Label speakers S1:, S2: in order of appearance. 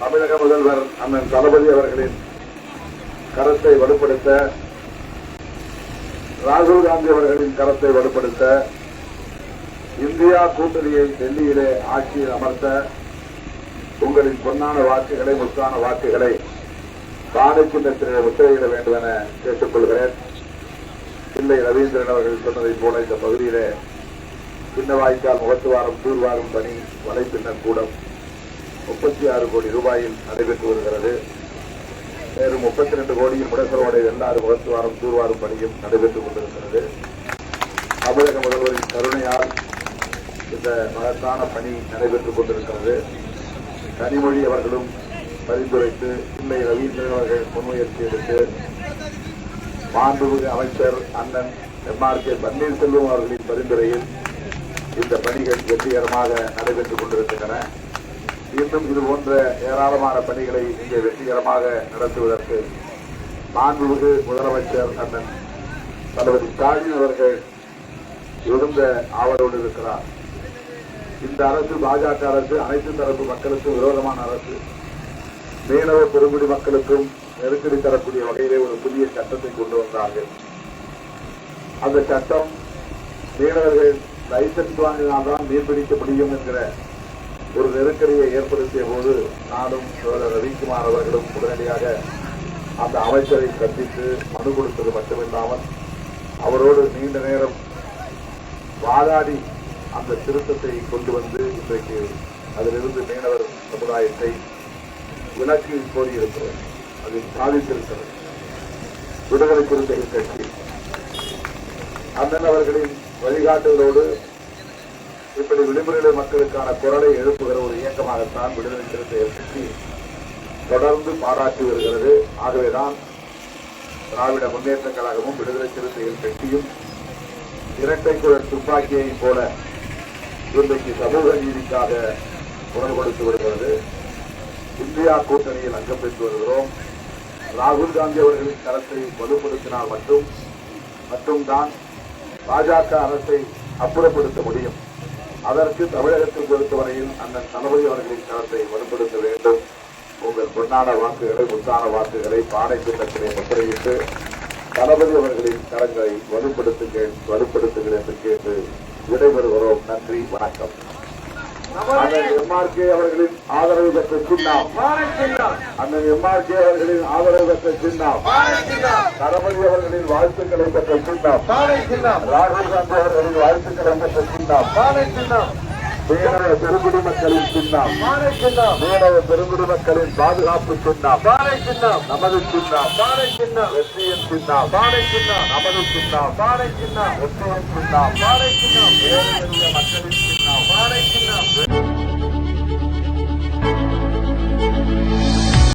S1: தமிழக முதல்வர் அண்ணன் தளபதி அவர்களின் கரத்தை வலுப்படுத்த ராகுல் காந்தி அவர்களின் கரத்தை வலுப்படுத்த இந்தியா கூட்டணியை டெல்லியிலே ஆட்சியில் அமர்த்த உங்களின் பொன்னான வாக்குகளை முத்தான வாக்குகளை பானை சின்னத்திலே முத்திரையிட வேண்டும் என கேட்டுக்கொள்கிறேன். பிள்ளை ரவீந்திரன் அவர்கள் சொன்னதைப் போல இந்த பகுதியிலே சின்ன வாய்க்கால் முகத்துவாரம் தூர்வாரும் பணி வலைப்பின்னர் கூடம் முப்பத்தி ஆறு கோடி ரூபாயில் நடைபெற்று வருகிறது. மேலும் முப்பத்தி ரெண்டு கோடியில் முடசரோடை வெள்ளாறு முகத்துவாரம் தூர்வாரும் பணியும் நடைபெற்றுக் கொண்டிருக்கிறது. தமிழக முதல்வரின் கருணையால் இந்த மகத்தான பணி நடைபெற்றுக் கொண்டிருக்கிறது. கனிமொழி அவர்களும் பரிந்துரைத்து பிள்ளை ரவீந்திரன் அவர்கள் முன்முயற்சி எடுத்து மாண்புமிகு அமைச்சர் அண்ணன் எம்ஆர்கே கே பன்னீர்செல்வம் அவர்களின் பரிந்துரையில் இந்த பணிகள் வெற்றிகரமாக நடைபெற்றுக் கொண்டிருக்கின்றன. இன்னும் இது போன்ற ஏராளமான பணிகளை இங்கே வெற்றிகரமாக நடத்துவதற்கு மாண்புமிகு முதலமைச்சர் அண்ணன் தளபதி ஸ்டாலின் அவர்கள் இருந்த ஆவலோடு இருக்கிறார். இந்த அரசு பாஜக அரசு அனைத்து தரப்பு மக்களுக்கும் விரோதமான அரசு மீனவ பெருங்குடி மக்களுக்கும் நெருக்கடி தரக்கூடிய வகையிலே ஒரு புதிய சட்டத்தை கொண்டு வந்தார்கள். அந்த சட்டம் மீனவர்கள் லைசன்ஸ் வாங்கினால்தான் மீன்பிடிக்க முடியும் என்கிற ஒரு நெருக்கடியை ஏற்படுத்திய போது நானும் சோழர் ரவிக்குமார் அவர்களும் உடனடியாக அந்த அமைச்சரை சந்தித்து மனு கொடுத்தது மட்டுமில்லாமல் அவரோடு நீண்ட நேரம் வாதாடி அந்த திருத்தத்தை கொண்டு வந்து இன்றைக்கு அதிலிருந்து மீனவர் சமுதாயத்தை விலக்கு கோரியிருக்கிறது அதில் சாதித்திருக்கிறது விடுதலை குறித்த கட்சி அண்ணன் அவர்களின் வழிகாட்டுதலோடு இப்படி விளிம்புநிலை மக்களுக்கான குரலை எழுப்புகிற ஒரு இயக்கமாகத்தான் விடுதலை சிறுத்தை கட்சி தொடர்ந்து பாராட்டி வருகிறது. ஆகவேதான் திராவிட முன்னேற்ற கழகமும் விடுதலை சிறுத்தைகள் கட்சியும் இரட்டை குழல் துப்பாக்கியைப் போல இன்றைக்கு சமூக நீதிக்காக குரல் கொடுத்து வருகிறது. இந்தியா கூட்டணியில் அங்கம் பெற்று வருகிறோம். ராகுல் காந்தி அவர்களின் கரத்தை வலுப்படுத்தினால் மட்டும் மட்டும்தான் பாஜக அரசை அப்புறப்படுத்த முடியும். அதற்கு தமிழகத்தை பொறுத்தவரையில் அந்த தளபதி அவர்களின் கருத்தை வலுப்படுத்த வேண்டும். உங்கள் பொன்னான வாக்குகளை முத்தான வாக்குகளை பாடை சின்னத்திலே முத்திரையிட்டு தளபதி அவர்களின் கரங்களை வலுப்படுத்துங்கள் வலுப்படுத்துங்கள் என்று கேட்டு விடைபெறுகிறோம். நன்றி வணக்கம். அண்ணன் எம்ஆர்கே அவர்களின் ஆதரவு பெற்ற சின்னம் அண்ணன் எம்ஆர்கே அவர்களின் ஆதரவு பெற்ற சின்னம் தளபதி அவர்களின் வாழ்த்துக்களை பெற்ற சின்னம் ராகுல் காந்தி அவர்களின் வாழ்த்துக்களை பெற்ற சின்னம் மீனவ பெருங்குடி மக்களின் சின்னம் மீனவ பெருங்குடி மக்களின் பாதுகாப்பு சின்னம் நமது சின்னம் வெற்றியின் சின்னம் நமது சின்னம் வெற்றியின் சின்னம் சின்னம்